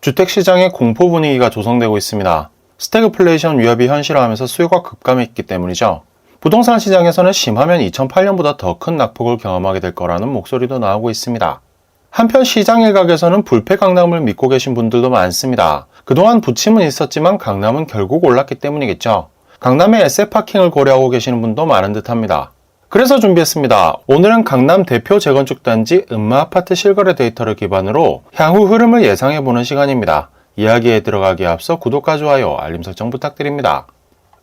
주택시장에 공포 분위기가 조성되고 있습니다. 스태그플레이션 위협이 현실화하면서 수요가 급감했기 때문이죠. 부동산 시장에서는 심하면 2008년보다 더 큰 낙폭을 경험하게 될 거라는 목소리도 나오고 있습니다. 한편 시장 일각에서는 불패 강남을 믿고 계신 분들도 많습니다. 그동안 부침은 있었지만 강남은 결국 올랐기 때문이겠죠. 강남의 에세 파킹을 고려하고 계시는 분도 많은 듯 합니다. 그래서 준비했습니다. 오늘은 강남 대표 재건축 단지 음마 아파트 실거래 데이터를 기반으로 향후 흐름을 예상해 보는 시간입니다. 이야기에 들어가기에 앞서 구독과 좋아요, 알림 설정 부탁드립니다.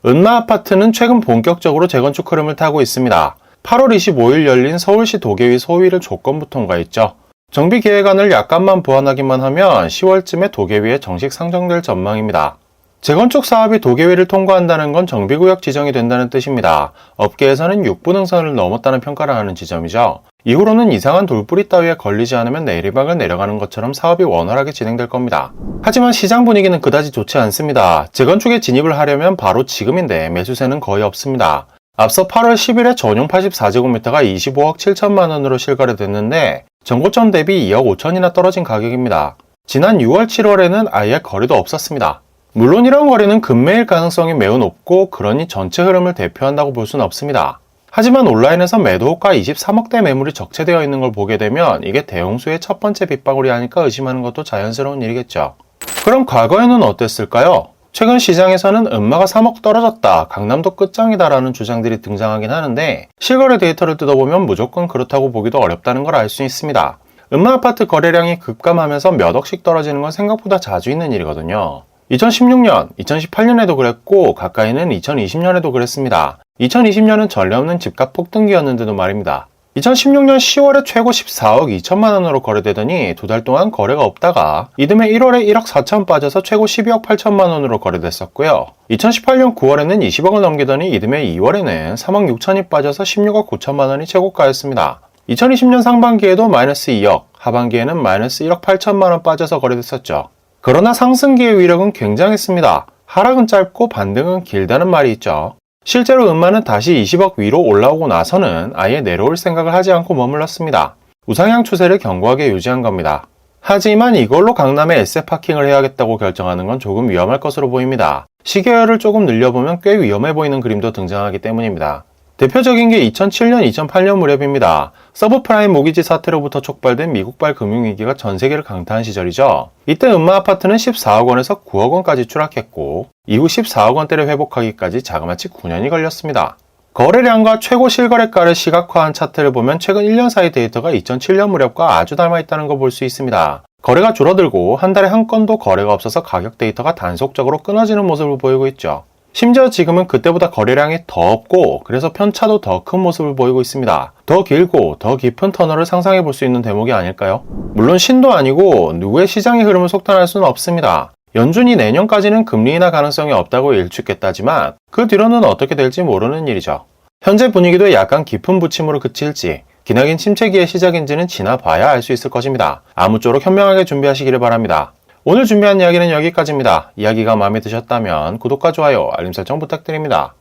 은마 아파트는 최근 본격적으로 재건축 흐름을 타고 있습니다. 8월 25일 열린 서울시 도계위 소위를 조건부 통과했죠. 정비 계획안을 약간만 보완하기만 하면 10월쯤에 도계위에 정식 상정될 전망입니다. 재건축 사업이 도계위를 통과한다는 건 정비구역 지정이 된다는 뜻입니다. 업계에서는 6분 응선을 넘었다는 평가를 하는 지점이죠. 이후로는 이상한 돌뿌리 따위에 걸리지 않으면 내리막을 내려가는 것처럼 사업이 원활하게 진행될 겁니다. 하지만 시장 분위기는 그다지 좋지 않습니다. 재건축에 진입을 하려면 바로 지금인데 매수세는 거의 없습니다. 앞서 8월 10일에 전용 84제곱미터가 25억 7천만 원으로 실거래 됐는데 전고점 대비 2억 5천이나 떨어진 가격입니다. 지난 6월 7월에는 아예 거래도 없었습니다. 물론 이런 거래는 급매일 가능성이 매우 높고 그러니 전체 흐름을 대표한다고 볼 수는 없습니다. 하지만 온라인에서 매도호가 23억대 매물이 적체되어 있는 걸 보게 되면 이게 대홍수의 첫 번째 빗방울이 아닐까 의심하는 것도 자연스러운 일이겠죠. 그럼 과거에는 어땠을까요? 최근 시장에서는 음마가 3억 떨어졌다, 강남도 끝장이다라는 주장들이 등장하긴 하는데 실거래 데이터를 뜯어보면 무조건 그렇다고 보기도 어렵다는 걸 알 수 있습니다. 음마 아파트 거래량이 급감하면서 몇 억씩 떨어지는 건 생각보다 자주 있는 일이거든요. 2016년, 2018년에도 그랬고 가까이는 2020년에도 그랬습니다. 2020년은 전례 없는 집값 폭등기였는데도 말입니다. 2016년 10월에 최고 14억 2천만 원으로 거래되더니 두 달 동안 거래가 없다가 이듬해 1월에 1억 4천 빠져서 최고 12억 8천만 원으로 거래됐었고요. 2018년 9월에는 20억을 넘기더니 이듬해 2월에는 3억 6천이 빠져서 16억 9천만 원이 최고가였습니다. 2020년 상반기에도 마이너스 2억, 하반기에는 마이너스 1억 8천만 원 빠져서 거래됐었죠. 그러나 상승기의 위력은 굉장했습니다. 하락은 짧고 반등은 길다는 말이 있죠. 실제로 음마는 다시 20억 위로 올라오고 나서는 아예 내려올 생각을 하지 않고 머물렀습니다. 우상향 추세를 견고하게 유지한 겁니다. 하지만 이걸로 강남에 에세 파킹을 해야겠다고 결정하는 건 조금 위험할 것으로 보입니다. 시계열을 조금 늘려보면 꽤 위험해 보이는 그림도 등장하기 때문입니다. 대표적인 게 2007년, 2008년 무렵입니다. 서브프라임 모기지 사태로부터 촉발된 미국발 금융위기가 전 세계를 강타한 시절이죠. 이때 음마 아파트는 14억 원에서 9억 원까지 추락했고, 이후 14억 원대를 회복하기까지 자그마치 9년이 걸렸습니다. 거래량과 최고 실거래가를 시각화한 차트를 보면 최근 1년 사이 데이터가 2007년 무렵과 아주 닮아 있다는 걸 볼 수 있습니다. 거래가 줄어들고 한 달에 한 건도 거래가 없어서 가격 데이터가 단속적으로 끊어지는 모습을 보이고 있죠. 심지어 지금은 그때보다 거래량이 더 없고 그래서 편차도 더 큰 모습을 보이고 있습니다. 더 길고 더 깊은 터널을 상상해 볼 수 있는 대목이 아닐까요? 물론 신도 아니고 누구의 시장의 흐름을 속단할 수는 없습니다. 연준이 내년까지는 금리 인하 가능성이 없다고 일축했다지만 그 뒤로는 어떻게 될지 모르는 일이죠. 현재 분위기도 약간 깊은 부침으로 그칠지 기나긴 침체기의 시작인지는 지나봐야 알 수 있을 것입니다. 아무쪼록 현명하게 준비하시기를 바랍니다. 오늘 준비한 이야기는 여기까지입니다. 이야기가 마음에 드셨다면 구독과 좋아요, 알림 설정 부탁드립니다.